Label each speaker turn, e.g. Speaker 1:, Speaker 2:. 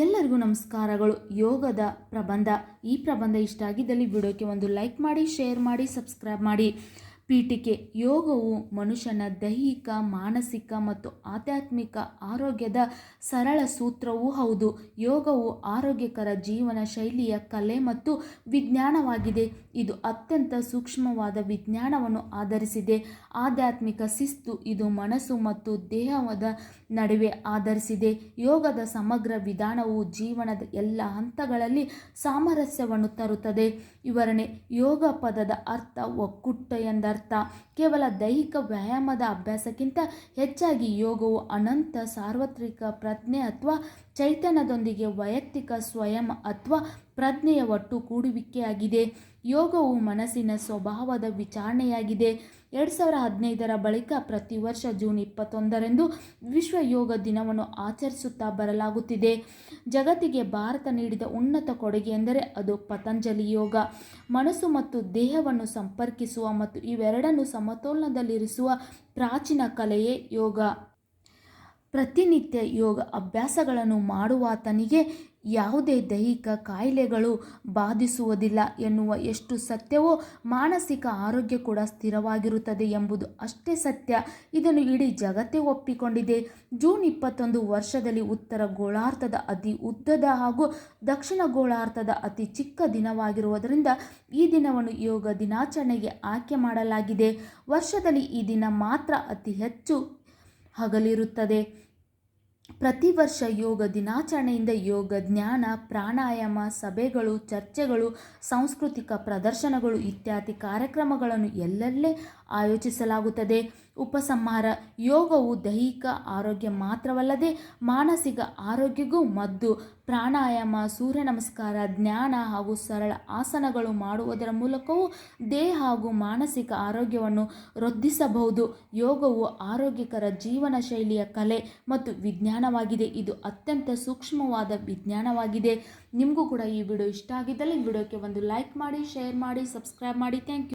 Speaker 1: ಎಲ್ಲರಿಗೂ ನಮಸ್ಕಾರಗಳು. ಯೋಗದ ಪ್ರಬಂಧ. ಈ ಪ್ರಬಂಧ ಇಷ್ಟ ಆಗಿದ್ದಲ್ಲಿ ವಿಡಿಯೋಕ್ಕೆ ಒಂದು ಲೈಕ್ ಮಾಡಿ, ಶೇರ್ ಮಾಡಿ, ಸಬ್ಸ್ಕ್ರೈಬ್ ಮಾಡಿ. ಪೀಠಿಕೆ. ಯೋಗವು ಮನುಷ್ಯನ ದೈಹಿಕ, ಮಾನಸಿಕ ಮತ್ತು ಆಧ್ಯಾತ್ಮಿಕ ಆರೋಗ್ಯದ ಸರಳ ಸೂತ್ರವೂ ಹೌದು. ಯೋಗವು ಆರೋಗ್ಯಕರ ಜೀವನ ಶೈಲಿಯ ಕಲೆ ಮತ್ತು ವಿಜ್ಞಾನವಾಗಿದೆ. ಇದು ಅತ್ಯಂತ ಸೂಕ್ಷ್ಮವಾದ ವಿಜ್ಞಾನವನ್ನು ಆಧರಿಸಿದೆ. ಆಧ್ಯಾತ್ಮಿಕ ಶಿಸ್ತು ಇದು ಮನಸ್ಸು ಮತ್ತು ದೇಹದ ನಡುವೆ ಆಧರಿಸಿದೆ. ಯೋಗದ ಸಮಗ್ರ ವಿಧಾನವು ಜೀವನದ ಎಲ್ಲ ಹಂತಗಳಲ್ಲಿ ಸಾಮರಸ್ಯವನ್ನು ತರುತ್ತದೆ. ವಿವರಣೆ, ಯೋಗ ಪದದ ಅರ್ಥ ಒಕ್ಕುಟ್ಟ ಎಂದರ್ಥ. ಕೇವಲ ದೈಹಿಕ ವ್ಯಾಯಾಮದ ಅಭ್ಯಾಸಕ್ಕಿಂತ ಹೆಚ್ಚಾಗಿ ಯೋಗವು ಅನಂತ ಸಾರ್ವತ್ರಿಕ ಪ್ರಜ್ಞೆ ಅಥವಾ ಚೈತನ್ಯದೊಂದಿಗೆ ವೈಯಕ್ತಿಕ ಸ್ವಯಂ ಅಥವಾ ಪ್ರಜ್ಞೆಯ ಒಟ್ಟು ಕೂಡುವಿಕೆಯಾಗಿದೆ. ಯೋಗವು ಮನಸ್ಸಿನ ಸ್ವಭಾವದ ವಿಚಾರಣೆಯಾಗಿದೆ. ಎರಡು ಸಾವಿರ ಹದಿನೈದರ ಬಳಿಕ ಪ್ರತಿ ವರ್ಷ ಜೂನ್ ಇಪ್ಪತ್ತೊಂದರಂದು ವಿಶ್ವ ಯೋಗ ದಿನವನ್ನು ಆಚರಿಸುತ್ತಾ ಬರಲಾಗುತ್ತಿದೆ. ಜಗತ್ತಿಗೆ ಭಾರತ ನೀಡಿದ ಉನ್ನತ ಕೊಡುಗೆ ಎಂದರೆ ಅದು ಪತಂಜಲಿ ಯೋಗ. ಮನಸ್ಸು ಮತ್ತು ದೇಹವನ್ನು ಸಂಪರ್ಕಿಸುವ ಮತ್ತು ಇವೆರಡನ್ನು ಸಮತೋಲನದಲ್ಲಿರಿಸುವ ಪ್ರಾಚೀನ ಕಲೆಯೇ ಯೋಗ. ಪ್ರತಿನಿತ್ಯ ಯೋಗ ಅಭ್ಯಾಸಗಳನ್ನು ಮಾಡುವಾತನಿಗೆ ಯಾವುದೇ ದೈಹಿಕ ಕಾಯಿಲೆಗಳು ಬಾಧಿಸುವುದಿಲ್ಲ ಎನ್ನುವ ಎಷ್ಟು ಸತ್ಯವೋ ಮಾನಸಿಕ ಆರೋಗ್ಯ ಕೂಡ ಸ್ಥಿರವಾಗಿರುತ್ತದೆ ಎಂಬುದು ಅಷ್ಟೇ ಸತ್ಯ. ಇದನ್ನು ಇಡೀ ಜಗತ್ತೇ ಒಪ್ಪಿಕೊಂಡಿದೆ. ಜೂನ್ ಇಪ್ಪತ್ತೊಂದು ವರ್ಷದಲ್ಲಿ ಉತ್ತರ ಗೋಳಾರ್ಧದ ಅತಿ ಉದ್ದದ ಹಾಗೂ ದಕ್ಷಿಣ ಗೋಳಾರ್ಧದ ಅತಿ ಚಿಕ್ಕ ದಿನವಾಗಿರುವುದರಿಂದ ಈ ದಿನವನ್ನು ಯೋಗ ದಿನಾಚರಣೆಗೆ ಆಯ್ಕೆ ಮಾಡಲಾಗಿದೆ. ವರ್ಷದಲ್ಲಿ ಈ ದಿನ ಮಾತ್ರ ಅತಿ ಹೆಚ್ಚು ಹಗಲಿರುತ್ತದೆ. ಪ್ರತಿ ವರ್ಷ ಯೋಗ ದಿನಾಚರಣೆಯಿಂದ ಯೋಗ ಜ್ಞಾನ, ಪ್ರಾಣಾಯಾಮ, ಸಭೆಗಳು, ಚರ್ಚೆಗಳು, ಸಾಂಸ್ಕೃತಿಕ ಪ್ರದರ್ಶನಗಳು ಇತ್ಯಾದಿ ಕಾರ್ಯಕ್ರಮಗಳನ್ನು ಎಲ್ಲೆಲ್ಲೇ ಆಯೋಜಿಸಲಾಗುತ್ತದೆ. ಉಪಸಂಹಾರ, ಯೋಗವು ದೈಹಿಕ ಆರೋಗ್ಯ ಮಾತ್ರವಲ್ಲದೆ ಮಾನಸಿಕ ಆರೋಗ್ಯಕ್ಕೂ ಮದ್ದು. ಪ್ರಾಣಾಯಾಮ ಸೂರ್ಯ ನಮಸ್ಕಾರ ಜ್ಞಾನ ಹಾಗೂ ಸರಳ ಆಸನಗಳು ಮಾಡುವುದರ ಮೂಲಕವೂ ದೇಹ ಹಾಗೂ ಮಾನಸಿಕ ಆರೋಗ್ಯವನ್ನು ವೃದ್ಧಿಸಬಹುದು. ಯೋಗವು ಆರೋಗ್ಯಕರ ಜೀವನ ಶೈಲಿಯ ಕಲೆ ಮತ್ತು ವಿಜ್ಞಾನವಾಗಿದೆ. ಇದು ಅತ್ಯಂತ ಸೂಕ್ಷ್ಮವಾದ ವಿಜ್ಞಾನವಾಗಿದೆ. ನಿಮಗೂ ಕೂಡ ಈ ವಿಡಿಯೋ ಇಷ್ಟ ಆಗಿದ್ದಲ್ಲಿ ವಿಡಿಯೋಕ್ಕೆ ಒಂದು ಲೈಕ್ ಮಾಡಿ, ಶೇರ್ ಮಾಡಿ, ಸಬ್ಸ್ಕ್ರೈಬ್ ಮಾಡಿ. Thank you.